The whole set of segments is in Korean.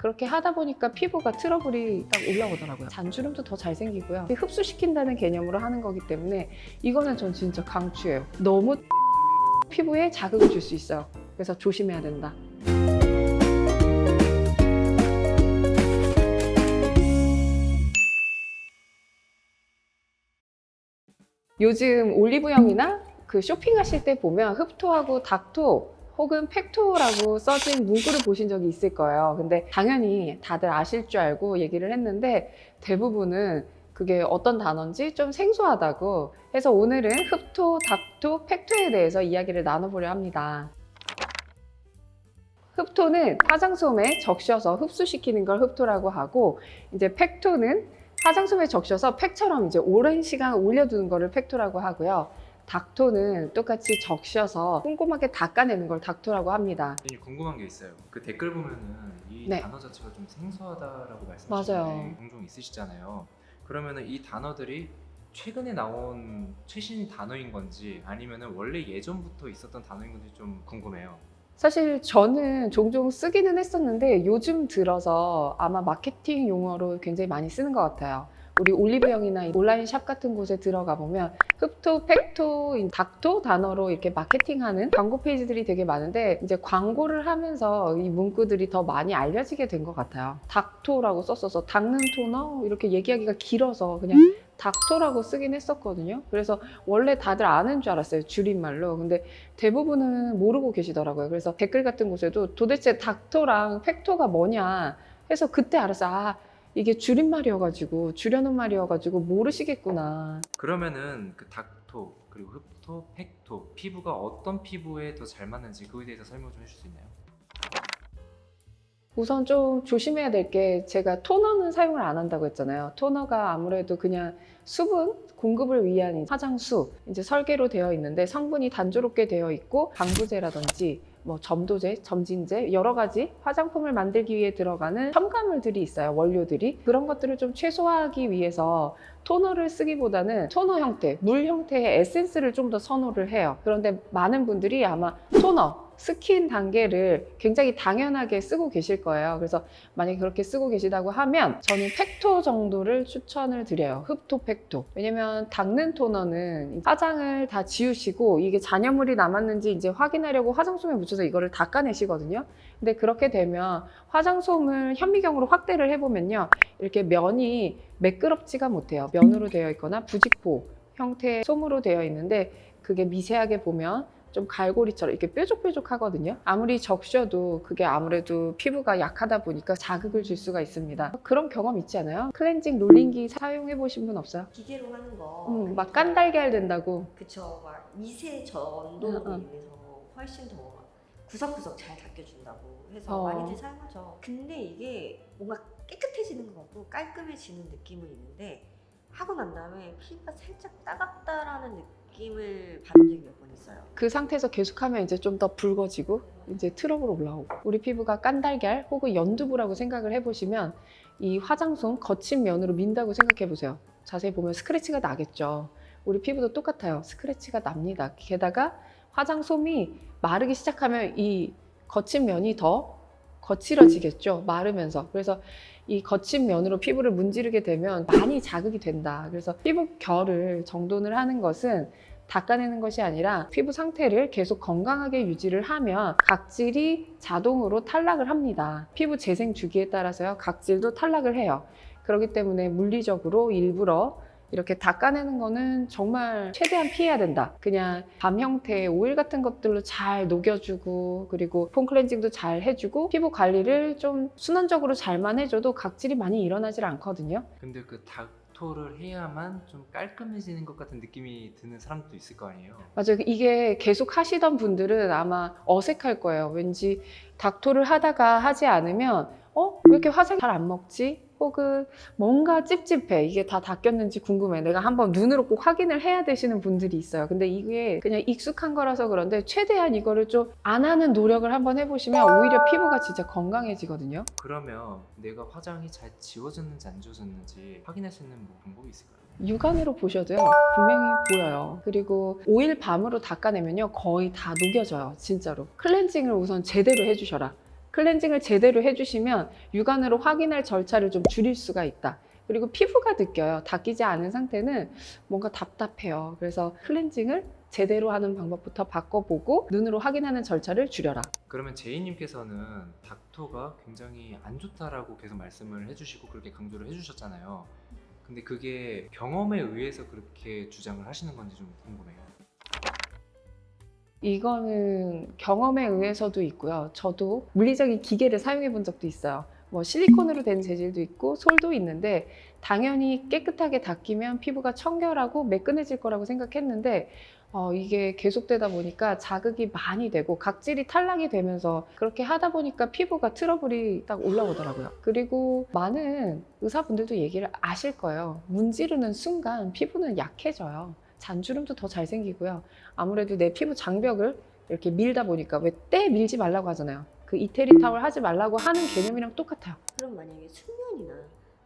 그렇게 하다 보니까 피부가 트러블이 딱 올라오더라고요. 잔주름도 더 잘생기고요. 흡수시킨다는 개념으로 하는 거기 때문에 이거는 전 진짜 강추해요. 너무 피부에 자극을 줄 수 있어요. 그래서 조심해야 된다. 요즘 올리브영이나 그 쇼핑하실 때 보면 흡토하고 닥토 혹은 팩토라고 써진 문구를 보신 적이 있을 거예요. 근데 당연히 다들 아실 줄 알고 얘기를 했는데 대부분은 그게 어떤 단어인지 좀 생소하다고 해서 오늘은 흡토, 닥토, 팩토에 대해서 이야기를 나눠보려 합니다. 흡토는 화장솜에 적셔서 흡수시키는 걸 흡토라고 하고 이제 팩토는 화장솜에 적셔서 팩처럼 이제 오랜 시간 올려두는 거를 팩토라고 하고요. 닥토는 똑같이 적셔서 꼼꼼하게 닦아내는 걸 닥토라고 합니다. 선생님 궁금한 게 있어요. 그 댓글 보면은 이 네. 단어 자체가 좀 생소하다라고 맞아요. 말씀하시는데 종종 있으시잖아요. 그러면은 이 단어들이 최근에 나온 최신 단어인 건지 아니면은 원래 예전부터 있었던 단어인 건지 좀 궁금해요. 사실 저는 종종 쓰기는 했었는데 요즘 들어서 아마 마케팅 용어로 굉장히 많이 쓰는 것 같아요. 우리 올리브영이나 온라인 샵 같은 곳에 들어가 보면 흡토, 팩토, 닥토 단어로 이렇게 마케팅하는 광고 페이지들이 되게 많은데 이제 광고를 하면서 이 문구들이 더 많이 알려지게 된 것 같아요. 닥토라고 썼어서 닦는 토너 이렇게 얘기하기가 길어서 그냥 닥토라고 쓰긴 했었거든요. 그래서 원래 다들 아는 줄 알았어요. 줄임말로. 근데 대부분은 모르고 계시더라고요. 그래서 댓글 같은 곳에도 도대체 닥토랑 팩토가 뭐냐 해서 그때 알았어요. 아, 이게 줄임말이어가지고, 줄여놓은 말이어가지고 모르시겠구나. 그러면은 그 닥토 그리고 흡토, 팩토 피부가 어떤 피부에 더 잘 맞는지 그거에 대해서 설명 좀 해줄 수 있나요? 우선 좀 조심해야 될 게 제가 토너는 사용을 안 한다고 했잖아요. 토너가 아무래도 그냥 수분 공급을 위한 화장수 이제 설계로 되어 있는데 성분이 단조롭게 되어 있고 방부제라든지 뭐 점도제, 점진제 여러 가지 화장품을 만들기 위해 들어가는 첨가물들이 있어요. 원료들이 그런 것들을 좀 최소화하기 위해서 토너를 쓰기보다는 토너 형태, 물 형태의 에센스를 좀 더 선호를 해요. 그런데 많은 분들이 아마 토너 스킨 단계를 굉장히 당연하게 쓰고 계실 거예요. 그래서 만약에 그렇게 쓰고 계시다고 하면 저는 팩토 정도를 추천을 드려요. 흡토 팩토. 왜냐면 닦는 토너는 화장을 다 지우시고 이게 잔여물이 남았는지 이제 확인하려고 화장솜에 묻혀서 이거를 닦아내시거든요. 근데 그렇게 되면 화장솜을 현미경으로 확대를 해보면요. 이렇게 면이 매끄럽지가 못해요. 면으로 되어 있거나 부직포 형태의 솜으로 되어 있는데 그게 미세하게 보면 좀 갈고리처럼 이렇게 뾰족뾰족하거든요. 아무리 적셔도 그게 아무래도 피부가 약하다 보니까 자극을 줄 수가 있습니다. 그런 경험 있지 않아요? 클렌징 롤링기 사용해 보신 분 없어요? 기계로 하는 거. 음, 막 깐달걀 된다고. 그쵸. 막 미세 전도로 응, 응. 인해서 훨씬 더 구석구석 잘 닦여준다고 해서 어. 많이들 사용하죠. 근데 이게 뭔가 깨끗해지는 것 같고 깔끔해지는 느낌은 있는데 하고 난 다음에 피부가 살짝 따갑다라는 느낌 을 받은 적이 몇 번 있어요. 그 상태에서 계속하면 이제 좀 더 붉어지고 이제 트러블 올라오고 우리 피부가 깐달걀 혹은 연두부라고 생각을 해보시면 이 화장솜 거친 면으로 민다고 생각해 보세요. 자세히 보면 스크래치가 나겠죠. 우리 피부도 똑같아요. 스크래치가 납니다. 게다가 화장솜이 마르기 시작하면 이 거친 면이 더 거칠어지겠죠. 마르면서. 그래서 이 거친 면으로 피부를 문지르게 되면 많이 자극이 된다. 그래서 피부 결을 정돈을 하는 것은 닦아내는 것이 아니라 피부 상태를 계속 건강하게 유지를 하면 각질이 자동으로 탈락을 합니다. 피부 재생 주기에 따라서요, 각질도 탈락을 해요. 그렇기 때문에 물리적으로 일부러 이렇게 닦아내는 거는 정말 최대한 피해야 된다. 그냥 밤 형태의 오일 같은 것들로 잘 녹여주고 그리고 폼 클렌징도 잘 해주고 피부 관리를 좀 순환적으로 잘만 해줘도 각질이 많이 일어나질 않거든요. 근데 그 닥토를 해야만 좀 깔끔해지는 것 같은 느낌이 드는 사람도 있을 거 아니에요. 맞아요. 이게 계속 하시던 분들은 아마 어색할 거예요. 왠지 닥토를 하다가 하지 않으면 어? 왜 이렇게 화장 잘 안 먹지? 혹은 뭔가 찝찝해. 이게 다 닦였는지 궁금해. 내가 한번 눈으로 꼭 확인을 해야 되시는 분들이 있어요. 근데 이게 그냥 익숙한 거라서 그런데 최대한 이거를 좀 안 하는 노력을 한번 해보시면 오히려 피부가 진짜 건강해지거든요. 그러면 내가 화장이 잘 지워졌는지 안 지워졌는지 확인할 수 있는 뭐 방법이 있을까요? 육안으로 보셔도요 분명히 보여요 그리고 오일 밤으로 닦아내면요 거의 다 녹여져요 진짜로 클렌징을 우선 제대로 해주셔라 클렌징을 제대로 해주시면 육안으로 확인할 절차를 좀 줄일 수가 있다. 그리고 피부가 느껴요. 닦이지 않은 상태는 뭔가 답답해요. 그래서 클렌징을 제대로 하는 방법부터 바꿔보고 눈으로 확인하는 절차를 줄여라. 그러면 제이님께서는 닥터가 굉장히 안 좋다라고 계속 말씀을 해주시고 그렇게 강조를 해주셨잖아요. 근데 그게 경험에 의해서 그렇게 주장을 하시는 건지 좀 궁금해요. 이거는 경험에 의해서도 있고요. 저도 물리적인 기계를 사용해 본 적도 있어요. 뭐 실리콘으로 된 재질도 있고 솔도 있는데 당연히 깨끗하게 닦이면 피부가 청결하고 매끈해질 거라고 생각했는데 어, 이게 계속되다 보니까 자극이 많이 되고 각질이 탈락이 되면서 그렇게 하다 보니까 피부가 트러블이 딱 올라오더라고요. 그리고 많은 의사분들도 얘기를 아실 거예요. 문지르는 순간 피부는 약해져요. 잔주름도 더 잘 생기고요. 아무래도 내 피부 장벽을 이렇게 밀다 보니까 왜 때 밀지 말라고 하잖아요. 그 이태리 타월 하지 말라고 하는 개념이랑 똑같아요. 그럼 만약에 순면이나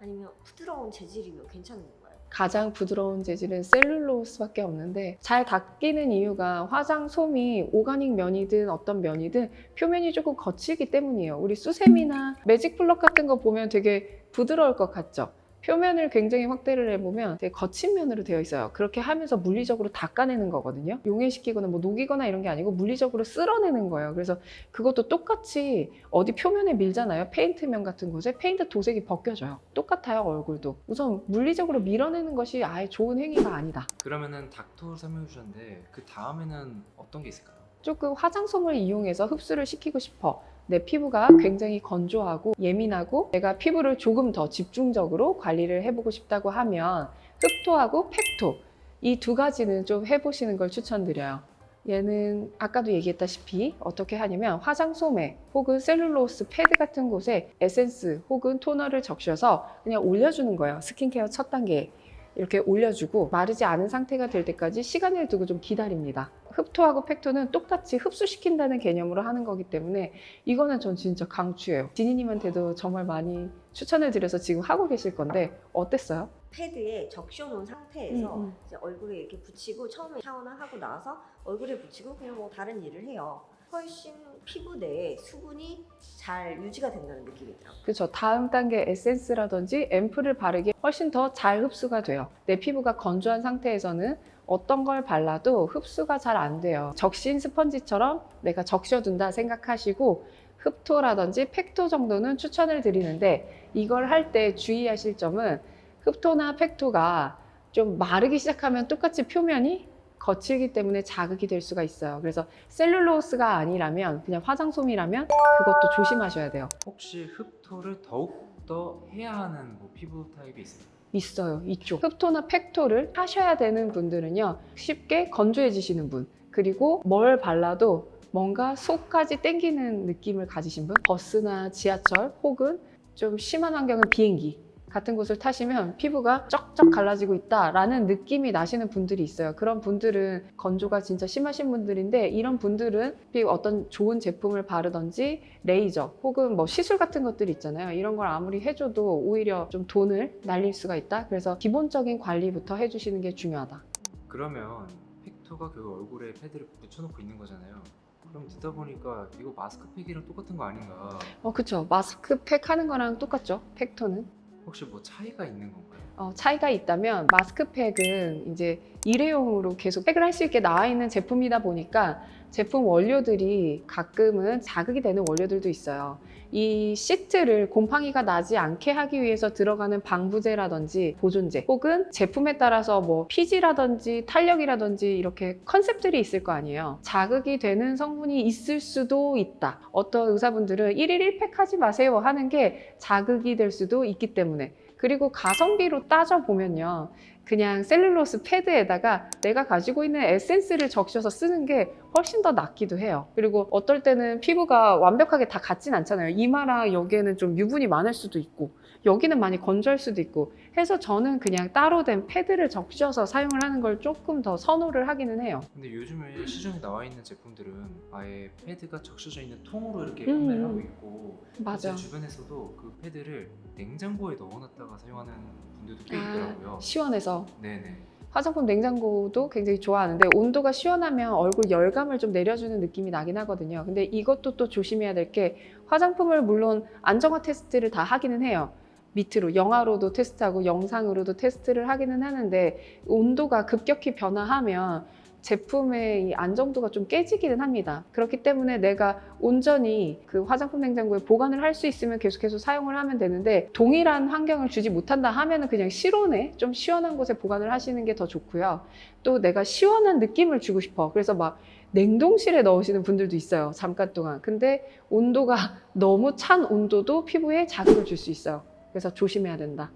아니면 부드러운 재질이면 괜찮은 건가요? 가장 부드러운 재질은 셀룰로스밖에 없는데 잘 닦이는 이유가 화장 솜이 오가닉 면이든 어떤 면이든 표면이 조금 거칠기 때문이에요. 우리 수세미나 매직 블럭 같은 거 보면 되게 부드러울 것 같죠? 표면을 굉장히 확대를 해보면 되게 거친 면으로 되어 있어요. 그렇게 하면서 물리적으로 닦아내는 거거든요. 용해시키거나 뭐 녹이거나 이런 게 아니고 물리적으로 쓸어내는 거예요. 그래서 그것도 똑같이 어디 표면에 밀잖아요. 페인트면 같은 곳에 페인트 도색이 벗겨져요. 똑같아요, 얼굴도. 우선 물리적으로 밀어내는 것이 아예 좋은 행위가 아니다. 그러면은 닥터 설명해 주셨는데 그 다음에는 어떤 게 있을까요? 조금 화장솜을 이용해서 흡수를 시키고 싶어. 내 피부가 굉장히 건조하고 예민하고 내가 피부를 조금 더 집중적으로 관리를 해보고 싶다고 하면 흡토하고 팩토 이 두 가지는 좀 해보시는 걸 추천드려요. 얘는 아까도 얘기했다시피 어떻게 하냐면 화장솜에 혹은 셀룰로스 패드 같은 곳에 에센스 혹은 토너를 적셔서 그냥 올려주는 거예요. 스킨케어 첫 단계에. 이렇게 올려주고 마르지 않은 상태가 될 때까지 시간을 두고 좀 기다립니다. 흡토하고 팩토는 똑같이 흡수시킨다는 개념으로 하는 거기 때문에 이거는 전 진짜 강추해요. 지니님한테도 정말 많이 추천을 드려서 지금 하고 계실 건데 어땠어요? 패드에 적셔놓은 상태에서 음, 음. 이제 얼굴에 이렇게 붙이고 처음에 샤워나 하고 나서 얼굴에 붙이고 그냥 뭐 다른 일을 해요. 훨씬 피부 내에 수분이 잘 유지가 된다는 느낌이 들어요. 그렇죠. 다음 단계 에센스라든지 앰플을 바르기 훨씬 더 잘 흡수가 돼요. 내 피부가 건조한 상태에서는 어떤 걸 발라도 흡수가 잘 안 돼요. 적신 스펀지처럼 내가 적셔둔다 생각하시고 흡토라든지 팩토 정도는 추천을 드리는데 이걸 할 때 주의하실 점은 흡토나 팩토가 좀 마르기 시작하면 똑같이 표면이 거칠기 때문에 자극이 될 수가 있어요. 그래서 셀룰로스가 아니라면 그냥 화장솜이라면 그것도 조심하셔야 돼요. 혹시 흡토를 더욱 더 해야 하는 뭐 피부 타입이 있을까요? 있어요. 이쪽. 흡토나 팩토를 하셔야 되는 분들은요. 쉽게 건조해지시는 분. 그리고 뭘 발라도 뭔가 속까지 땡기는 느낌을 가지신 분. 버스나 지하철 혹은 좀 심한 환경은 비행기 같은 곳을 타시면 피부가 쩍쩍 갈라지고 있다라는 느낌이 나시는 분들이 있어요. 그런 분들은 건조가 진짜 심하신 분들인데 이런 분들은 어떤 좋은 제품을 바르던지 레이저 혹은 뭐 시술 같은 것들이 있잖아요. 이런 걸 아무리 해줘도 오히려 좀 돈을 날릴 수가 있다. 그래서 기본적인 관리부터 해주시는 게 중요하다. 그러면 팩토가 그 얼굴에 패드를 붙여놓고 있는 거잖아요. 그럼 듣다 보니까 이거 마스크팩이랑 똑같은 거 아닌가? 어, 그쵸. 마스크팩 하는 거랑 똑같죠. 팩토는. 혹시 뭐 차이가 있는 건가요? 어, 차이가 있다면 마스크팩은 이제 일회용으로 계속 팩을 할 수 있게 나와 있는 제품이다 보니까 제품 원료들이 가끔은 자극이 되는 원료들도 있어요. 이 시트를 곰팡이가 나지 않게 하기 위해서 들어가는 방부제라든지 보존제 혹은 제품에 따라서 뭐 피지라든지 탄력이라든지 이렇게 컨셉들이 있을 거 아니에요. 자극이 되는 성분이 있을 수도 있다. 어떤 의사분들은 1일 1팩 하지 마세요 하는 게 자극이 될 수도 있기 때문에 그리고 가성비로 따져보면요. 그냥 셀룰로스 패드에다가 내가 가지고 있는 에센스를 적셔서 쓰는 게 훨씬 더 낫기도 해요. 그리고 어떨 때는 피부가 완벽하게 다 같진 않잖아요. 이마랑 여기에는 좀 유분이 많을 수도 있고, 여기는 많이 건조할 수도 있고, 해서 저는 그냥 따로 된 패드를 적셔서 사용을 하는 걸 조금 더 선호를 하기는 해요. 근데 요즘에 시중에 나와 있는 제품들은 아예 패드가 적셔져 있는 통으로 이렇게 음. 판매를 하고 있고 맞아. 제 주변에서도 그 패드를 냉장고에 넣어놨다가 사용하는 분들도 꽤 아, 있더라고요. 시원해서. 네네. 화장품 냉장고도 굉장히 좋아하는데 온도가 시원하면 얼굴 열감을 좀 내려주는 느낌이 나긴 하거든요. 근데 이것도 또 조심해야 될 게 화장품을 물론 안정화 테스트를 다 하기는 해요. 밑으로 영화로도 테스트하고 영상으로도 테스트를 하기는 하는데 온도가 급격히 변화하면 제품의 이 안정도가 좀 깨지기는 합니다. 그렇기 때문에 내가 온전히 그 화장품 냉장고에 보관을 할 수 있으면 계속해서 사용을 하면 되는데 동일한 환경을 주지 못한다 하면은 그냥 실온에 좀 시원한 곳에 보관을 하시는 게 더 좋고요. 또 내가 시원한 느낌을 주고 싶어. 그래서 막 냉동실에 넣으시는 분들도 있어요. 잠깐 동안. 근데 온도가 너무 찬 온도도 피부에 자극을 줄 수 있어요. 그래서 조심해야 된다.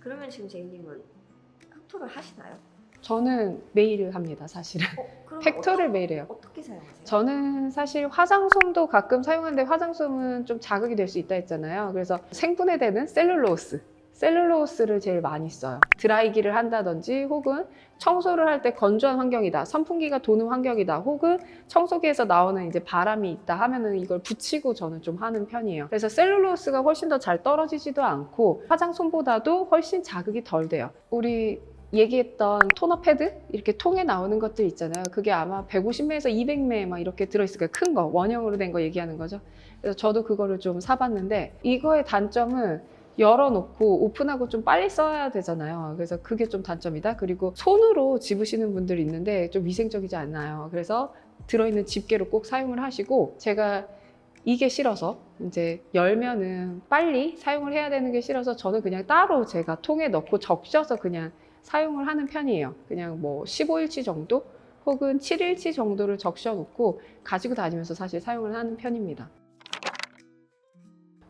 그러면 지금 제이님은 흑토를 하시나요? 저는 매일 합니다, 사실은. 어, 그럼 팩토를 어떠- 매일 해요. 어떻게 사용하세요? 저는 사실 화장솜도 가끔 사용하는데 화장솜은 좀 자극이 될 수 있다 했잖아요. 그래서 생분해되는 셀룰로스. 셀룰로스를 제일 많이 써요. 드라이기를 한다든지 혹은 청소를 할 때 건조한 환경이다. 선풍기가 도는 환경이다. 혹은 청소기에서 나오는 이제 바람이 있다 하면은 이걸 붙이고 저는 좀 하는 편이에요. 그래서 셀룰로스가 훨씬 더 잘 떨어지지도 않고 화장솜보다도 훨씬 자극이 덜 돼요. 우리 얘기했던 토너 패드 이렇게 통에 나오는 것들 있잖아요. 그게 아마 150매에서 200매 막 이렇게 들어있을 거예요. 큰 거, 원형으로 된 거 얘기하는 거죠. 그래서 저도 그거를 좀 사봤는데 이거의 단점은 열어놓고 오픈하고 좀 빨리 써야 되잖아요. 그래서 그게 좀 단점이다. 그리고 손으로 집으시는 분들이 있는데 좀 위생적이지 않나요. 그래서 들어있는 집게로 꼭 사용을 하시고 제가 이게 싫어서 이제 열면은 빨리 사용을 해야 되는 게 싫어서 저는 그냥 따로 제가 통에 넣고 적셔서 그냥 사용을 하는 편이에요. 그냥 뭐 15일치 정도 혹은 7일치 정도를 적셔 놓고 가지고 다니면서 사실 사용을 하는 편입니다.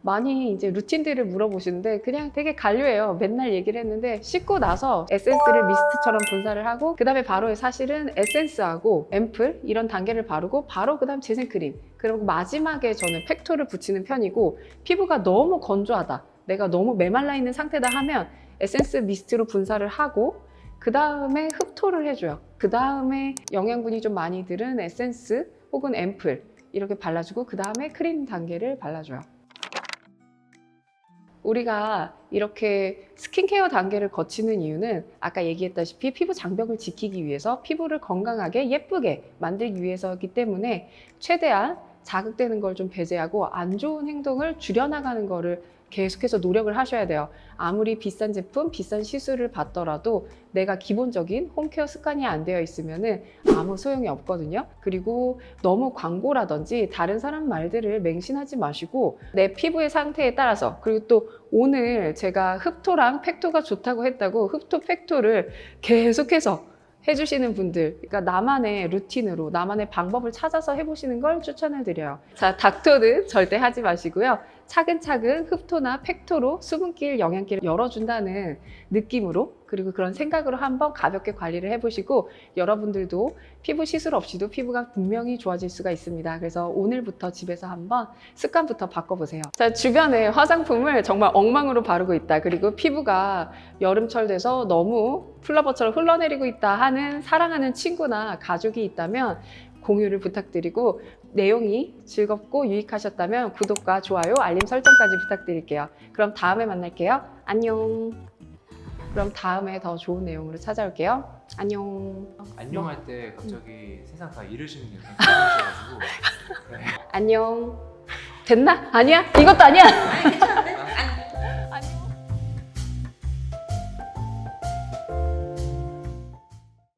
많이 이제 루틴들을 물어보시는데 그냥 되게 간료해요. 맨날 얘기를 했는데 씻고 나서 에센스를 미스트처럼 분사를 하고 그 다음에 바로 사실은 에센스하고 앰플 이런 단계를 바르고 바로 그 다음 재생크림 그리고 마지막에 저는 팩토를 붙이는 편이고 피부가 너무 건조하다 내가 너무 메말라 있는 상태다 하면 에센스 미스트로 분사를 하고 그 다음에 흡토를 해줘요. 그 다음에 영양분이 좀 많이 들은 에센스 혹은 앰플 이렇게 발라주고 그 다음에 크림 단계를 발라줘요. 우리가 이렇게 스킨케어 단계를 거치는 이유는 아까 얘기했다시피 피부 장벽을 지키기 위해서 피부를 건강하게 예쁘게 만들기 위해서이기 때문에 최대한 자극되는 걸 좀 배제하고 안 좋은 행동을 줄여나가는 거를 계속해서 노력을 하셔야 돼요. 아무리 비싼 제품, 비싼 시술을 받더라도 내가 기본적인 홈케어 습관이 안 되어 있으면은 아무 소용이 없거든요. 그리고 너무 광고라든지 다른 사람 말들을 맹신하지 마시고 내 피부의 상태에 따라서 그리고 또 오늘 제가 흡토랑 팩토가 좋다고 했다고 흡토 팩토를 계속해서 해주시는 분들, 그러니까 나만의 루틴으로 나만의 방법을 찾아서 해보시는 걸 추천을 드려요. 자, 닥터는 절대 하지 마시고요. 차근차근 흡토나 팩토로 수분길, 영양길을 열어준다는 느낌으로 그리고 그런 생각으로 한번 가볍게 관리를 해보시고 여러분들도 피부 시술 없이도 피부가 분명히 좋아질 수가 있습니다. 그래서 오늘부터 집에서 한번 습관부터 바꿔보세요. 자, 주변에 화장품을 정말 엉망으로 바르고 있다. 그리고 피부가 여름철 돼서 너무 플러버처럼 흘러내리고 있다 하는 사랑하는 친구나 가족이 있다면 공유를 부탁드리고 내용이 즐겁고 유익하셨다면 구독과 좋아요, 알림 설정까지 부탁드릴게요. 그럼 다음에 만날게요. 안녕. 그럼 다음에 더 좋은 내용으로 찾아올게요. 안녕. 안녕할 때 갑자기 세상 다 잃으시는 게 굉장히 많으셔가지고 네. 안녕. 됐나? 아니야? 이것도 아니야? 아니.